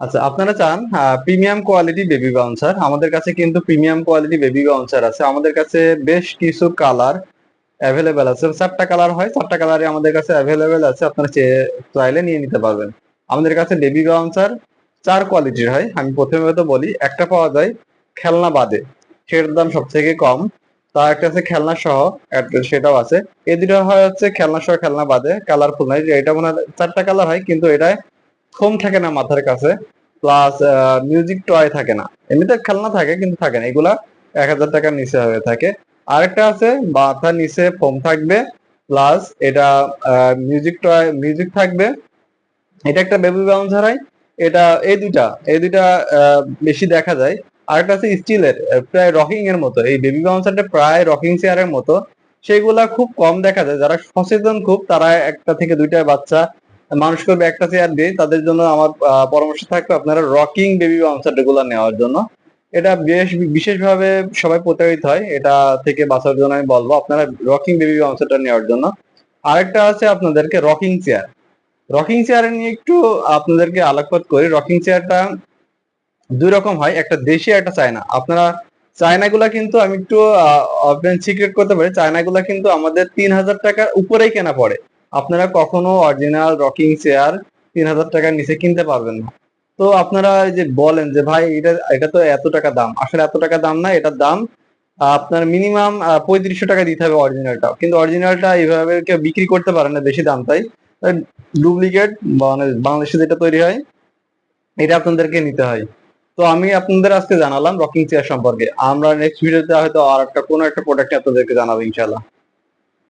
আচ্ছা আপনারা চান প্রিমিয়াম কোয়ালিটি বেবি বাউন্সার আমাদের কাছে কিন্তু প্রিমিয়াম কোয়ালিটি বেবি বাউন্সার আছে। আমাদের কাছে বেশ কিছু কালার অ্যাভেলেবেল আছে। চারটা কালার হয়, চারটা কালারে আমাদের কাছে অ্যাভেলেবেল আছে। আপনারা চাইলে নিয়ে নিতে পারবেন। আমাদের কাছে বেবি বাউন্সার চার কোয়ালিটির হয়। আমি প্রথমে তো বলি, একটা পাওয়া যায় খেলনা বাদে। সেটার দাম সব থেকে কম। তার একটা আছে খেলনা সহ সেটাও আছে। এই দুটো হয় হচ্ছে খেলনা সহ, খেলনা বাদে কালারফুল নাই এটা মনে হয় চারটা কালার হয়, কিন্তু এটায় ফোম থাকে না মাথার কাছে প্লাস মিউজিক টয় থাকে না। এমনিতে খেলনা থাকে, কিন্তু থাকে না। এগুলা এক হাজার টাকার নিচে হয়ে থাকে। আরেকটা আছে মাথার নিচে ফোম থাকবে প্লাস এটা মিউজিক টয় মিউজিক থাকবে। এটা একটা বেবি বাউন্সার হয় এটা, এই দুইটা এই দুইটা বেশি দেখা যায়। আরেকটা আছে স্টিলের প্রায় রকিং এর মতো। এই বেবি বাউন্সারটা প্রায় রকিং চেয়ারের মতো। সেগুলা খুব কম দেখা যায়। যারা সচেতন খুব, তারা একটা থেকে দুইটা বাচ্চা মানুষ করবে একটা চেয়ার দিয়ে তাদের জন্য আমার পরামর্শ থাকবে আপনারা রকিং বেবি বাউন্সারগুলো নেওয়ার জন্য। এটা বেশ বিশেষভাবে সবাই প্রতারিত হয়, এটা থেকে বাঁচার জন্য আমি বলব। আপনারা রকিং বেবি বাউন্সারটা নেওয়ার জন্য। আরেকটা আছে আপনাদেরকে রকিং চেয়ার রকিং চেয়ার নিয়ে একটু আপনাদেরকে আলোকপাত করি। রকিং চেয়ারটা দুই রকম হয়, একটা দেশি একটা চায়না। আপনারা চায়নাগুলা কিন্তু আমি একটু সিক্রেট করতে পারি। চায়নাগুলা কিন্তু আমাদের তিন হাজার টাকার উপরেই কেনা পড়ে। আপনারা কখনো অরিজিনাল রকিং চেয়ার তিন হাজার টাকার নিচে কিনতে পারবেন না। তো আপনারা যে বলেন যে, ভাই, এটা এটা তো এত টাকা দাম। আসলে এত টাকা দাম না, এটার দাম আপনার মিনিমাম পঁয়ত্রিশশো টাকা দিতে হবে অরিজিনালটা কিন্তু অরিজিনালটা এইভাবে কেউ বিক্রি করতে পারে না বেশি দাম, তাই? ডুপ্লিকেট মানে বাংলাদেশে যেটা তৈরি হয়, এটা আপনাদেরকে নিতে হয়। তো আমি আপনাদের আজকে জানালাম রকিং চেয়ার সম্পর্কে। আমরা নেক্সট ভিডিওতে হয়তো আর একটা কোনো একটা প্রোডাক্ট আপনাদেরকে জানাব ইনশাল্লাহ